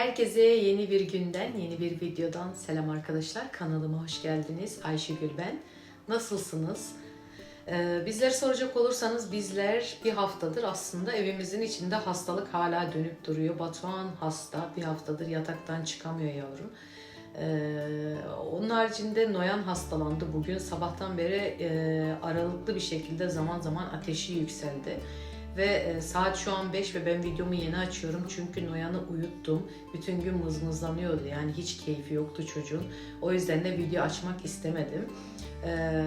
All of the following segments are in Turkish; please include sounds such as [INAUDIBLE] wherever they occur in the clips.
Herkese yeni bir günden, yeni bir videodan selam arkadaşlar. Kanalıma hoş geldiniz. Ayşegül ben. Nasılsınız? Ee, bizleri soracak olursanız bizler bir haftadır aslında evimizin içinde hastalık hala dönüp duruyor. Batuhan hasta, bir haftadır yataktan çıkamıyor yavrum. Ee, onun haricinde Noyan hastalandı bugün. Sabahtan beri e, aralıklı bir şekilde zaman zaman ateşi yükseldi. Ve e, saat şu an 5 ve ben videomu yeni açıyorum çünkü Noyan'ı uyuttum. Bütün gün mızmızlanıyordu yani hiç keyfi yoktu çocuğun. O yüzden de video açmak istemedim. Ee,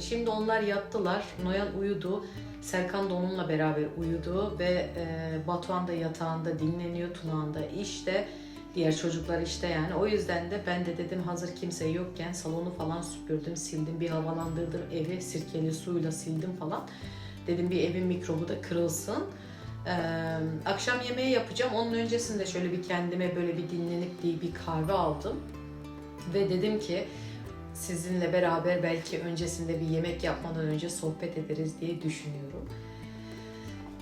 şimdi onlar yattılar. Noyan uyudu. Serkan da onunla beraber uyudu ve e, Batuhan da yatağında dinleniyor. Tunağan da işte. Diğer çocuklar işte yani. O yüzden de ben de dedim hazır kimse yokken salonu falan süpürdüm, sildim, bir havalandırdım evi sirkeli suyla sildim falan. Dedim bir evin mikrobu da kırılsın. Ee, akşam yemeği yapacağım. Onun öncesinde şöyle bir kendime böyle bir dinlenip diye bir kahve aldım. Ve dedim ki sizinle beraber belki öncesinde bir yemek yapmadan önce sohbet ederiz diye düşünüyorum.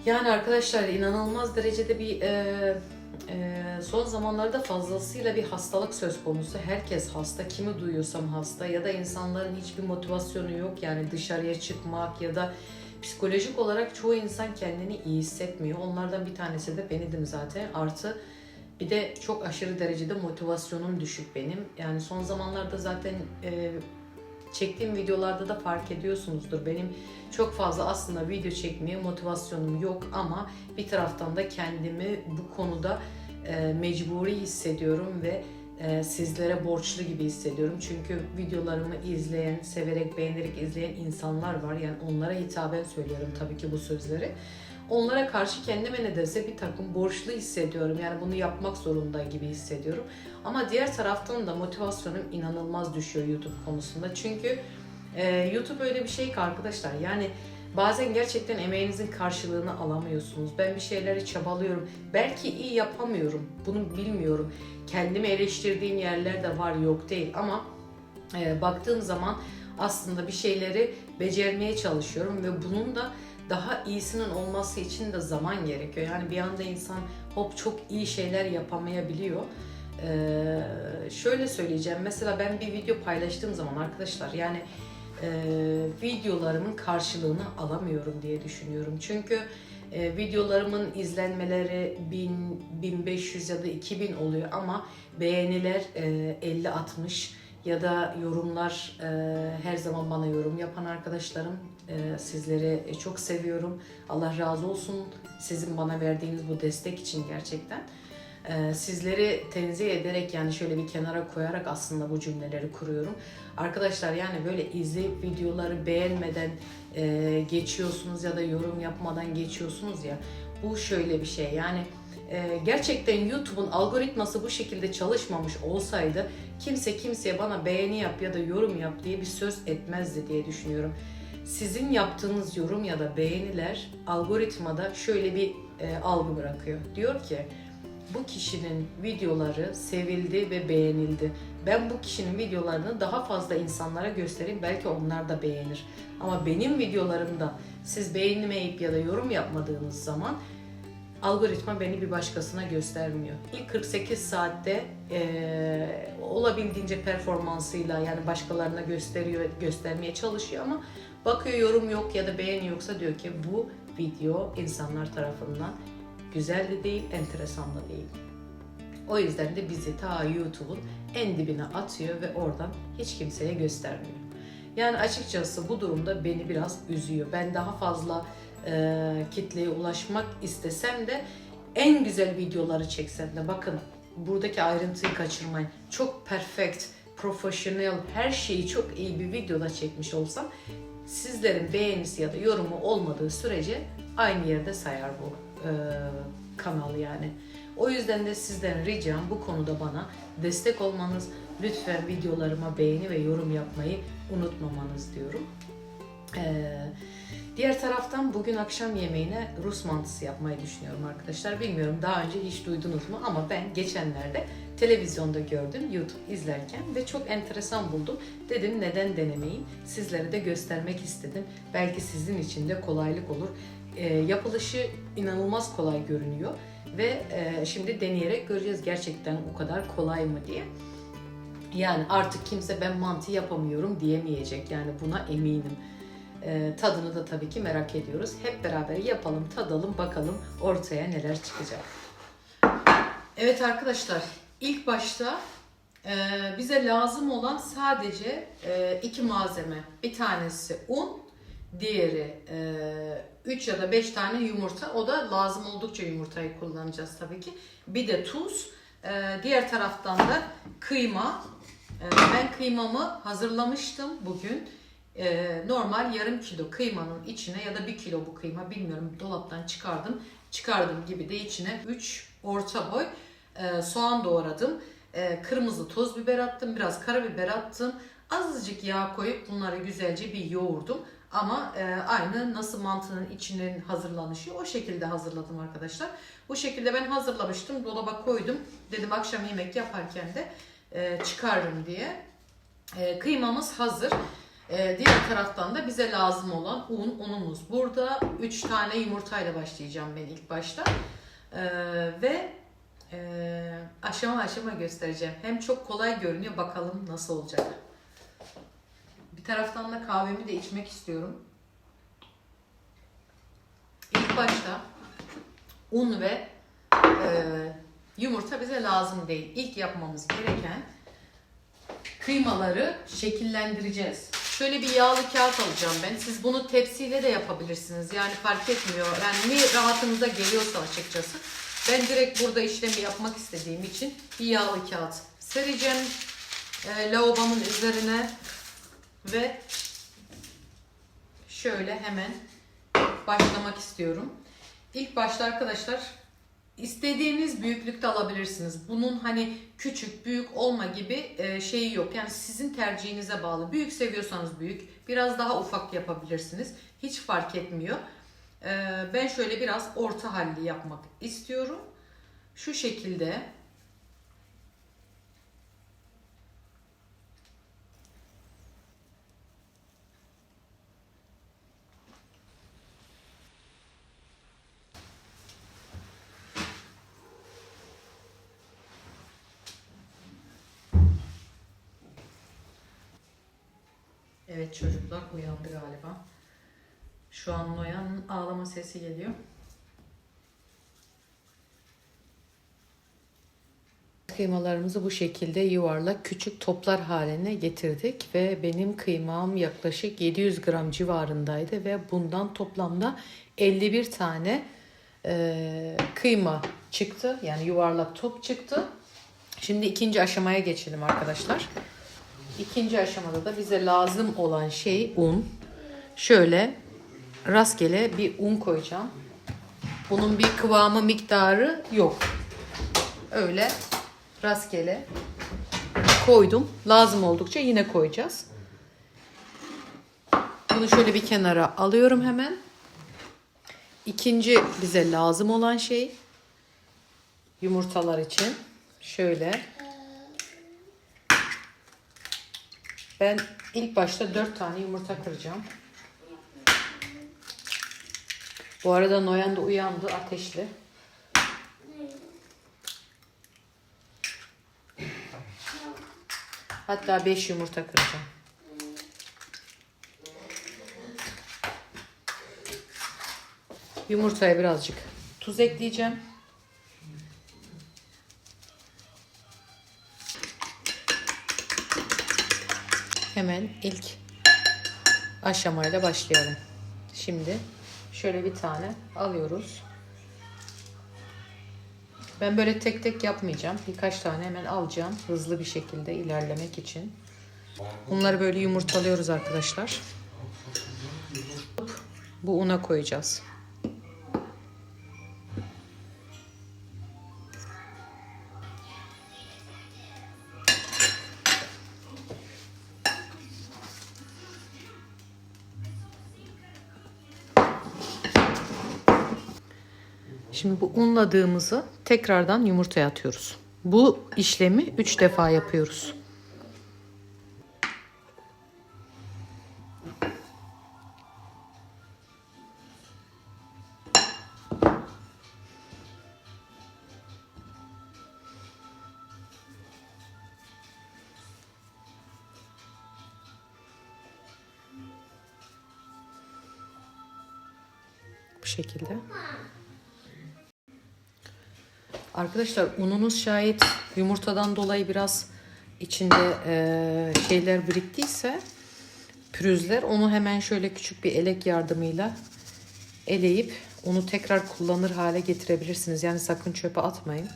Yani arkadaşlar inanılmaz derecede bir e, e, son zamanlarda fazlasıyla bir hastalık söz konusu. Herkes hasta, kimi duyuyorsam hasta ya da insanların hiçbir motivasyonu yok yani dışarıya çıkmak ya da psikolojik olarak çoğu insan kendini iyi hissetmiyor. Onlardan bir tanesi de benim zaten. Artı bir de çok aşırı derecede motivasyonum düşük benim. Yani son zamanlarda zaten e, çektiğim videolarda da fark ediyorsunuzdur. Benim çok fazla aslında video çekmeye motivasyonum yok ama bir taraftan da kendimi bu konuda e, mecburi hissediyorum ve sizlere borçlu gibi hissediyorum. Çünkü videolarımı izleyen, severek, beğenerek izleyen insanlar var. Yani onlara hitaben söylüyorum tabii ki bu sözleri. Onlara karşı kendime ne dese bir takım borçlu hissediyorum. Yani bunu yapmak zorunda gibi hissediyorum. Ama diğer taraftan da motivasyonum inanılmaz düşüyor YouTube konusunda. Çünkü e, YouTube öyle bir şey ki arkadaşlar. Yani bazen gerçekten emeğinizin karşılığını alamıyorsunuz. Ben bir şeyleri çabalıyorum. Belki iyi yapamıyorum. Bunu bilmiyorum. Kendimi eleştirdiğim yerler de var yok değil ama e, baktığım zaman aslında bir şeyleri becermeye çalışıyorum ve bunun da daha iyisinin olması için de zaman gerekiyor. Yani bir anda insan hop çok iyi şeyler yapamayabiliyor. Ee, şöyle söyleyeceğim. Mesela ben bir video paylaştığım zaman arkadaşlar yani e, videolarımın karşılığını alamıyorum diye düşünüyorum. Çünkü e, videolarımın izlenmeleri 1000, 1500 ya da 2000 oluyor ama beğeniler e, 50-60 ya da yorumlar e, her zaman bana yorum yapan arkadaşlarım e, sizleri çok seviyorum. Allah razı olsun sizin bana verdiğiniz bu destek için gerçekten. E, sizleri tenzih ederek yani şöyle bir kenara koyarak aslında bu cümleleri kuruyorum. Arkadaşlar yani böyle izleyip videoları beğenmeden e, geçiyorsunuz ya da yorum yapmadan geçiyorsunuz ya bu şöyle bir şey yani e, gerçekten YouTube'un algoritması bu şekilde çalışmamış olsaydı kimse kimseye bana beğeni yap ya da yorum yap diye bir söz etmezdi diye düşünüyorum. Sizin yaptığınız yorum ya da beğeniler algoritmada şöyle bir e, algı bırakıyor. Diyor ki bu kişinin videoları sevildi ve beğenildi. Ben bu kişinin videolarını daha fazla insanlara göstereyim belki onlar da beğenir. Ama benim videolarımda siz beğenmeyip ya da yorum yapmadığınız zaman algoritma beni bir başkasına göstermiyor. İlk 48 saatte e, olabildiğince performansıyla yani başkalarına gösteriyor, göstermeye çalışıyor ama bakıyor yorum yok ya da beğeni yoksa diyor ki bu video insanlar tarafından güzel de değil, enteresan da değil. O yüzden de bizi ta YouTube'un en dibine atıyor ve oradan hiç kimseye göstermiyor. Yani açıkçası bu durumda beni biraz üzüyor. Ben daha fazla e, kitleye ulaşmak istesem de en güzel videoları çeksem de bakın buradaki ayrıntıyı kaçırmayın. Çok perfect, profesyonel, her şeyi çok iyi bir videoda çekmiş olsam sizlerin beğenisi ya da yorumu olmadığı sürece aynı yerde sayar bu e, kanal yani. O yüzden de sizden ricam bu konuda bana destek olmanız, lütfen videolarıma beğeni ve yorum yapmayı unutmamanız diyorum. Ee, diğer taraftan bugün akşam yemeğine Rus mantısı yapmayı düşünüyorum arkadaşlar. Bilmiyorum daha önce hiç duydunuz mu ama ben geçenlerde televizyonda gördüm YouTube izlerken ve çok enteresan buldum. Dedim neden denemeyin? Sizlere de göstermek istedim. Belki sizin için de kolaylık olur. Ee, yapılışı inanılmaz kolay görünüyor. Ve e, şimdi deneyerek göreceğiz gerçekten o kadar kolay mı diye. Yani artık kimse ben mantı yapamıyorum diyemeyecek. Yani buna eminim. E, tadını da tabii ki merak ediyoruz. Hep beraber yapalım, tadalım, bakalım ortaya neler çıkacak. Evet arkadaşlar, ilk başta e, bize lazım olan sadece e, iki malzeme. Bir tanesi un, diğeri 3 ya da 5 tane yumurta. O da lazım oldukça yumurtayı kullanacağız tabii ki. Bir de tuz. E, diğer taraftan da kıyma. E, ben kıymamı hazırlamıştım bugün. E, normal yarım kilo kıymanın içine ya da bir kilo bu kıyma bilmiyorum dolaptan çıkardım. Çıkardım gibi de içine 3 orta boy e, soğan doğradım. E, kırmızı toz biber attım. Biraz karabiber attım. Azıcık yağ koyup bunları güzelce bir yoğurdum. Ama e, aynı nasıl mantının içinin hazırlanışı o şekilde hazırladım arkadaşlar. Bu şekilde ben hazırlamıştım. Dolaba koydum. Dedim akşam yemek yaparken de e, çıkarırım diye. E, kıymamız hazır. E, diğer taraftan da bize lazım olan un, unumuz burada. 3 tane yumurtayla başlayacağım ben ilk başta. E, ve e, aşama aşama göstereceğim. Hem çok kolay görünüyor. Bakalım nasıl olacak. Bir taraftan da kahvemi de içmek istiyorum. İlk başta un ve e, yumurta bize lazım değil. İlk yapmamız gereken kıymaları şekillendireceğiz. Şöyle bir yağlı kağıt alacağım ben. Siz bunu tepsiyle de yapabilirsiniz. Yani fark etmiyor. Yani ne rahatınıza geliyorsa açıkçası. Ben direkt burada işlemi yapmak istediğim için bir yağlı kağıt sereceğim e, lavabonun üzerine ve şöyle hemen başlamak istiyorum. İlk başta arkadaşlar istediğiniz büyüklükte alabilirsiniz. Bunun hani küçük, büyük olma gibi e, şeyi yok. Yani sizin tercihinize bağlı. Büyük seviyorsanız büyük, biraz daha ufak yapabilirsiniz. Hiç fark etmiyor. E, ben şöyle biraz orta halli yapmak istiyorum. Şu şekilde Çocuklar uyandı galiba. Şu an Noyan'ın ağlama sesi geliyor. Kıymalarımızı bu şekilde yuvarlak küçük toplar haline getirdik ve benim kıymam yaklaşık 700 gram civarındaydı ve bundan toplamda 51 tane e, kıyma çıktı. Yani yuvarlak top çıktı. Şimdi ikinci aşamaya geçelim arkadaşlar. İkinci aşamada da bize lazım olan şey un. Şöyle rastgele bir un koyacağım. Bunun bir kıvamı miktarı yok. Öyle rastgele koydum. Lazım oldukça yine koyacağız. Bunu şöyle bir kenara alıyorum hemen. İkinci bize lazım olan şey yumurtalar için şöyle Ben ilk başta 4 tane yumurta kıracağım. Bu arada Noyan da uyandı ateşli. Hatta 5 yumurta kıracağım. Yumurtaya birazcık tuz ekleyeceğim. Hemen ilk aşamayla başlayalım. Şimdi şöyle bir tane alıyoruz. Ben böyle tek tek yapmayacağım. Birkaç tane hemen alacağım. Hızlı bir şekilde ilerlemek için. Bunları böyle yumurtalıyoruz arkadaşlar. Bu una koyacağız. Şimdi bu unladığımızı tekrardan yumurtaya atıyoruz. Bu işlemi 3 defa yapıyoruz. Arkadaşlar ununuz şayet yumurtadan dolayı biraz içinde eee, şeyler biriktiyse pürüzler onu hemen şöyle küçük bir elek yardımıyla eleyip onu tekrar kullanır hale getirebilirsiniz. Yani sakın çöpe atmayın.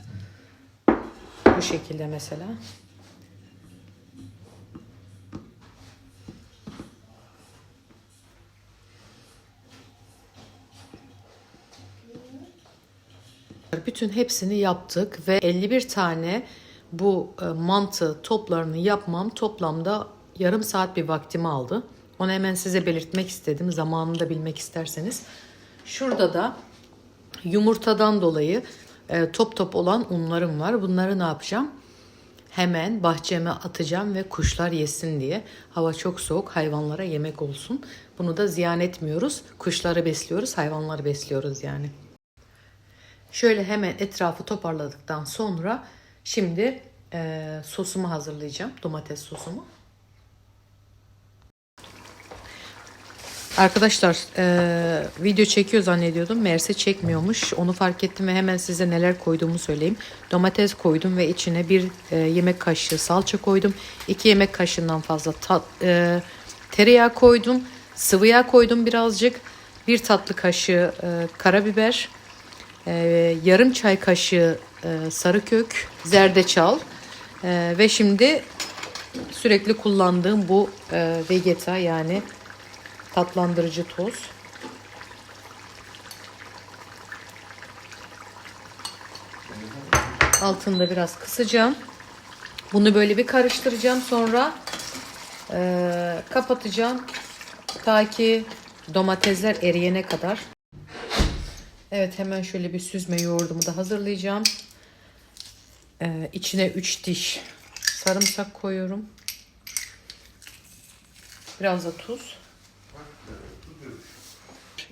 Bu şekilde mesela. Bütün hepsini yaptık ve 51 tane bu e, mantı toplarını yapmam toplamda yarım saat bir vaktimi aldı. Onu hemen size belirtmek istedim. Zamanını da bilmek isterseniz. Şurada da yumurtadan dolayı e, top top olan unlarım var. Bunları ne yapacağım? Hemen bahçeme atacağım ve kuşlar yesin diye. Hava çok soğuk, hayvanlara yemek olsun. Bunu da ziyan etmiyoruz. Kuşları besliyoruz, hayvanları besliyoruz yani. Şöyle hemen etrafı toparladıktan sonra şimdi e, sosumu hazırlayacağım. Domates sosumu. Arkadaşlar e, video çekiyor zannediyordum. Meğerse çekmiyormuş. Onu fark ettim ve hemen size neler koyduğumu söyleyeyim. Domates koydum ve içine bir e, yemek kaşığı salça koydum. 2 yemek kaşığından fazla tat, e, tereyağı koydum. Sıvı yağ koydum birazcık. Bir tatlı kaşığı e, karabiber. E, yarım çay kaşığı e, sarı kök, zerdeçal. E, ve şimdi sürekli kullandığım bu e, vegeta yani tatlandırıcı toz. Altında biraz kısacağım. Bunu böyle bir karıştıracağım. Sonra e, kapatacağım. Ta ki domatesler eriyene kadar. Evet hemen şöyle bir süzme yoğurdumu da hazırlayacağım. E, içine 3 diş sarımsak koyuyorum. Biraz da tuz.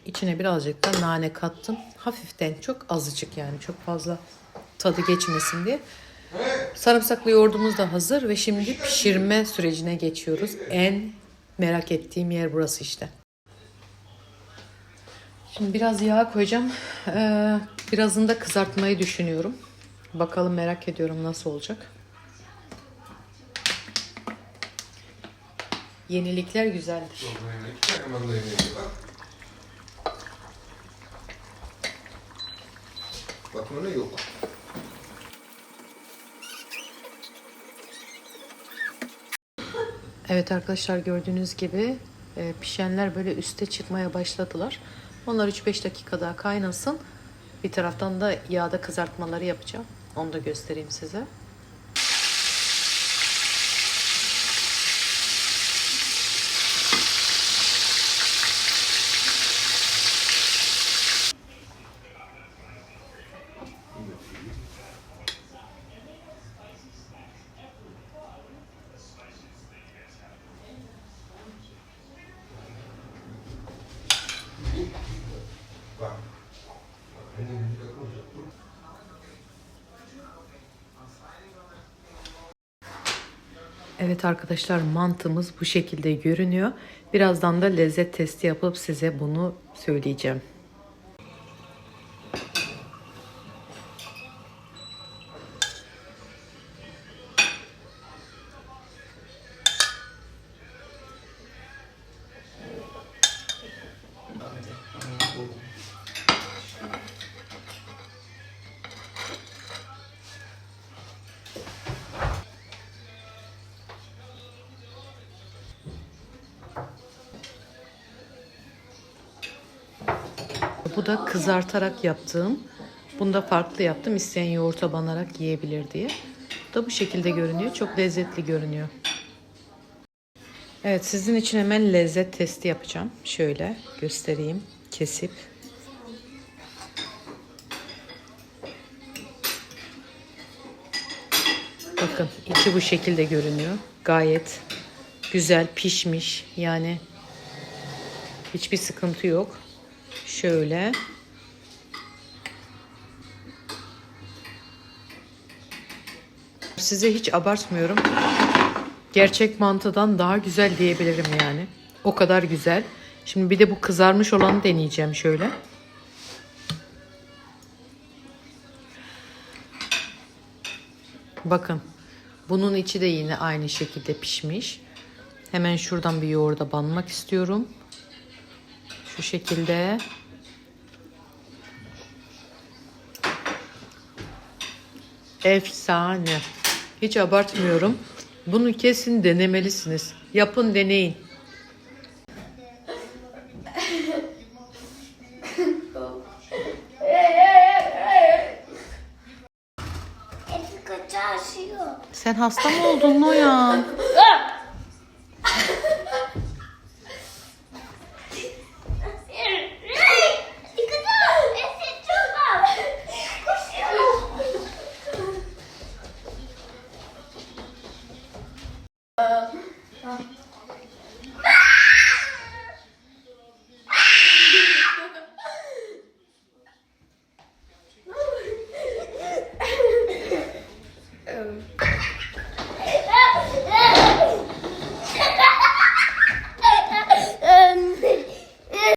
İçine birazcık da nane kattım. Hafiften çok azıcık yani çok fazla tadı geçmesin diye. Sarımsaklı yoğurdumuz da hazır ve şimdi pişirme sürecine geçiyoruz. En merak ettiğim yer burası işte. Şimdi biraz yağ koyacağım. Ee, birazını da kızartmayı düşünüyorum. Bakalım merak ediyorum nasıl olacak. Yenilikler güzeldir. Bakımına yok. Evet arkadaşlar gördüğünüz gibi e, pişenler böyle üste çıkmaya başladılar. Onlar 3-5 dakika daha kaynasın. Bir taraftan da yağda kızartmaları yapacağım. Onu da göstereyim size. Evet arkadaşlar mantımız bu şekilde görünüyor. Birazdan da lezzet testi yapıp size bunu söyleyeceğim. Bu da kızartarak yaptığım. Bunda farklı yaptım. İsteyen yoğurta banarak yiyebilir diye. Bu da bu şekilde görünüyor. Çok lezzetli görünüyor. Evet sizin için hemen lezzet testi yapacağım. Şöyle göstereyim. Kesip. Bakın içi bu şekilde görünüyor. Gayet güzel pişmiş. Yani hiçbir sıkıntı yok. Şöyle. Size hiç abartmıyorum. Gerçek mantıdan daha güzel diyebilirim yani. O kadar güzel. Şimdi bir de bu kızarmış olanı deneyeceğim şöyle. Bakın. Bunun içi de yine aynı şekilde pişmiş. Hemen şuradan bir yoğurda banmak istiyorum. Şu şekilde. Efsane. Hiç abartmıyorum. Bunu kesin denemelisiniz. Yapın deneyin. Sen hasta mı oldun Noyan? [LAUGHS]